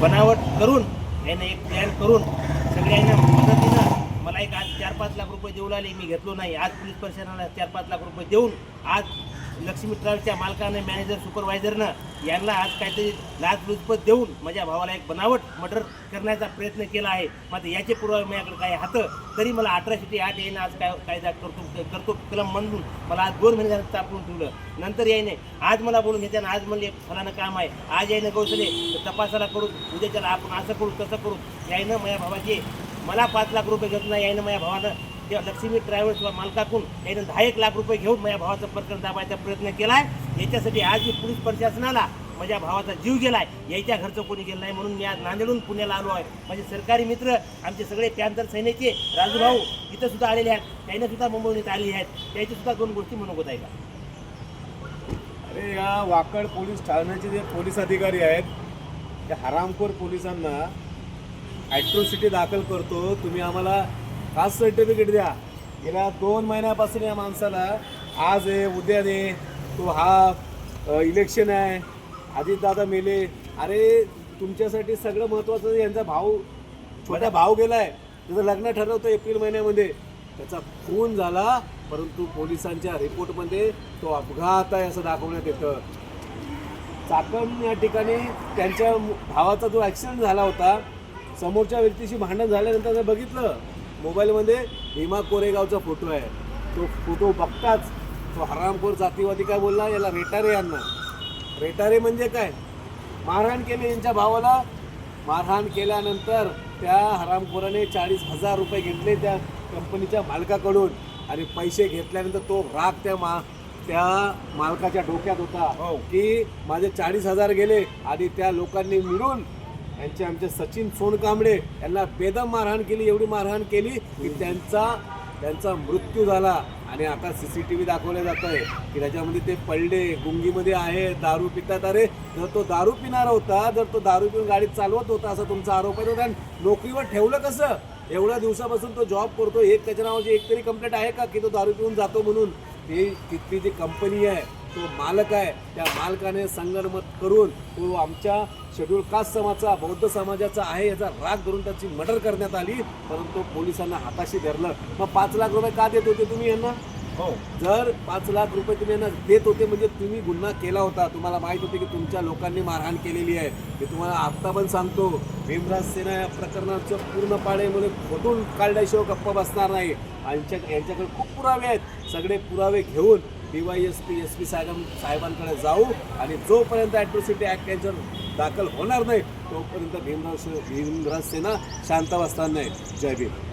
बनावट करून यानं एक प्लॅन करून सगळ्यांना मदतीनं मला एक आज चार पाच लाख रुपये देऊ लागले मी घेतलो नाही. आज पोलीस प्रशासनाला चार पाच लाख रुपये देऊन आज लक्ष्मी ट्रॅव्हल्सच्या मालकानं मॅनेजर सुपरवायझरनं यांना आज काहीतरी लाचलुचपत देऊन माझ्या भावाला एक बनावट मर्डर करण्याचा प्रयत्न केला आहे. मात्र याचे पुरावे माझ्याकडे काही हातं तरी मला अठराशे आठ याने आज काय कायदा करतो करतो कलम म्हणून मला आज दोन महिने तापवून ठेवलं. नंतर यायने आज मला बोलून घेते आज म्हणले फलानं काम आहे. आज यायनं कौशले तपासाला करू उद्याच्याला आपण असं करू तसं करू. यायनं माझ्या भावाचे मला पाच लाख रुपये घेतला नाही. यायनं माझ्या भावानं त्या लक्ष्मी ट्रॅव्हल्स मालकाकडून यानं दहा एक लाख रुपये घेऊन माझ्या भावाचं प्रकरण दाबायचा प्रयत्न केला आहे याच्यासाठी आज मी पोलीस प्रशासनाला माझ्या भावाचा जीव गेलाय. याच्या घरचं कोणी गेलं नाही म्हणून मी आज नांदेडून पुण्याला आलो आहे. माझे सरकारी मित्र आमचे सगळे पॅन्थर सैन्याचे राजूभाऊ इथं सुद्धा आलेले आहेत. त्याने सुद्धा मुंबईहून इथं आलेले आहेत. त्याची सुद्धा दोन गोष्टी म्हणून होत आहे का अरे या वाकड पोलीस ठाण्याचे जे पोलीस अधिकारी आहेत त्या हरामखोर पोलिसांना ॲट्रोसिटी दाखल करतो. तुम्ही आम्हाला कास्ट सर्टिफिकेट द्या. गेल्या दोन महिन्यापासून या माणसाला आज आहे उद्या दे तो हा इलेक्शन आहे. आधीच दादा मेले. अरे तुमच्यासाठी सगळं महत्त्वाचं यांचा भाऊ छोटा भाऊ आहे त्याचं लग्न ठरवतं एप्रिल महिन्यामध्ये. त्याचा खून झाला परंतु पोलिसांच्या रिपोर्टमध्ये तो अपघात आहे असं दाखवण्यात येतं. चाकण या ठिकाणी त्यांच्या भावाचा जो ॲक्सिडेंट झाला होता समोरच्या व्यक्तीशी भांडण झाल्यानंतर जर बघितलं. मोबाईलमध्ये भीमा कोरेगावचा फोटो आहे. तो फोटो बघताच तो हरामखोर जातीवादी काय बोलला याला रेटारे यांना रेटारे म्हणजे काय? मारहाण केली यांच्या भावाला. मारहाण केल्यानंतर त्या हरामखोराने चाळीस हजार रुपये घेतले त्या कंपनीच्या मालकाकडून आणि पैसे घेतल्यानंतर तो राग त्या मा त्या मालकाच्या डोक्यात होता हो. की माझे चाळीस हजार गेले आणि त्या लोकांनी मिळून यांचे आमचे सचिन सोनकांबळे यांना बेदम मारहाण केली एवढी मारहाण केली की त्यांचा त्यांचा मृत्यू झाला. आणि आता सी सी टी व्ही दाखवलं जात आहे की त्याच्यामध्ये ते पडले गुंगीमध्ये आहे दारू पितात. अरे जर तो दारू पिणारा होता जर तो दारू पिऊन गाडी चालवत होता असा तुमचा आरोप आहे तर नोकरीवर ठेवलं कसं? एवढ्या दिवसापासून तो जॉब करतो एक त्याच्या नावाची एक तरी कंप्लेंट आहे का की तो दारू पिऊन जातो म्हणून? ती तिथली जी कंपनी आहे तो मालक आहे त्या मालकाने संगनमत करून तो आमच्या शेड्यूल कास्ट समाजाचा बौद्ध समाजाचा आहे याचा राग धरून त्याची मर्डर करण्यात आली. परंतु पोलिसांना हाताशी धरलं. मग पाच लाख रुपये का देत होते तुम्ही यांना? हो. जर पाच लाख रुपये तुम्ही यांना देत होते म्हणजे तुम्ही गुन्हा केला होता. तुम्हाला माहीत होते की तुमच्या लोकांनी मारहाण केलेली आहे. मी तुम्हाला आत्ता पण सांगतो भीमराज सेना या प्रकरणाचं पूर्ण पाडेमुळे खोटून काढल्याशिवाय गप्पा बसणार नाही. यांच्या यांच्याकडे खूप पुरावे आहेत. सगळे पुरावे घेऊन D Y S P S P साहेबां साहेबांकडे जाऊ आणि जोपर्यंत ॲट्रॉसिटी ॲक्ट यांच्यावर दाखल होणार नाही तोपर्यंत भीमराव भीमराज सेना शांत बसणार नाही. जय भीम.